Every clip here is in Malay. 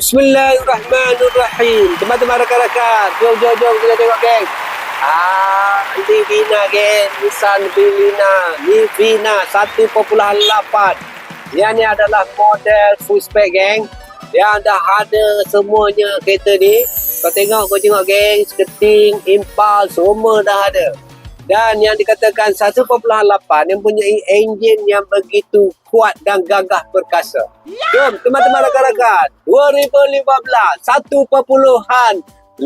Bismillahirrahmanirrahim. Teman-teman rakan-rakan, jom jom jom kita tengok geng. Ah, Livina geng, Nissan Livina, Livina 1.8. Yang ni adalah model full spec geng. Yang dah ada semuanya kereta ni. Kau tengok, kau tengok geng, sketing, impulse, semua dah ada. Dan yang dikatakan 1.8 mempunyai enjin yang begitu kuat dan gagah perkasa. Jom teman-teman rakan-rakan. 2015 1.8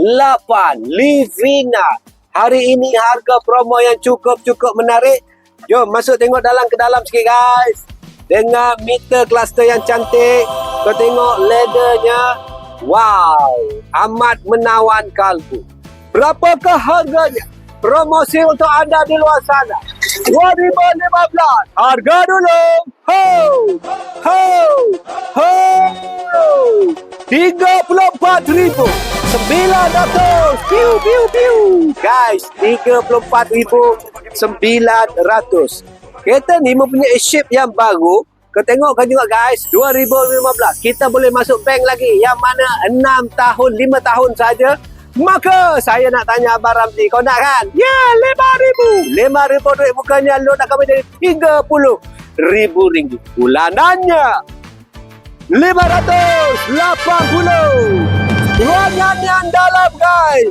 Livina. Hari ini harga promo yang cukup-cukup menarik. Jom masuk tengok dalam ke dalam sikit guys. Dengan meter cluster yang cantik. Kau tengok leathernya. Wow, amat menawan kalbu. Berapakah harganya? Promosi untuk anda di luar sana. 2015. Harga dulu. Ho! Ho! Ho! 34,000. 900. Piu, piu, piu. Guys, 34,900. Kereta ni mempunyai shape yang baru. Kau tengok kan juga guys, 2015 kita boleh masuk bank lagi yang mana 6 tahun, 5 tahun saja Maka saya nak tanya Abang Ramzi, kau nak kan? Ya, RM5,000. RM5,000 duit bukannya lo nak kami jadi RM30,000 ringgit. Bulanannya RM580. Ruangan yang dalam guys.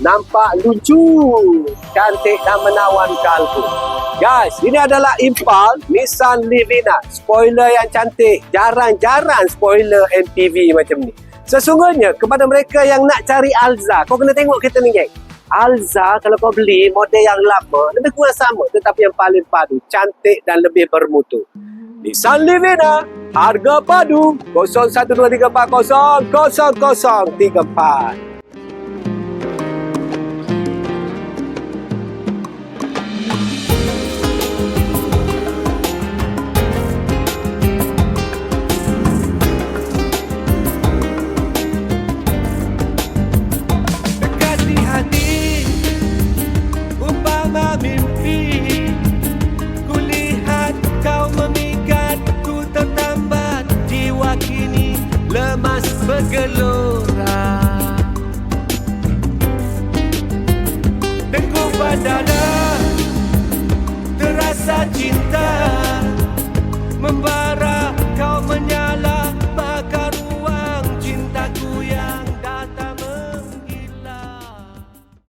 Nampak lucu, cantik dan menawan kalbu. Guys, ini adalah Impal Nissan Livina. Spoiler yang cantik. Jarang-jarang spoiler MPV macam ni. Sesungguhnya kepada mereka yang nak cari Alza, kau kena tengok kereta ni geng. Alza kalau kau beli model yang lama lebih kurang sama tetapi yang paling padu, cantik dan lebih bermutu. Nissan Livina, harga padu 012340 lemas bergelora. Dengku badana Terasa cinta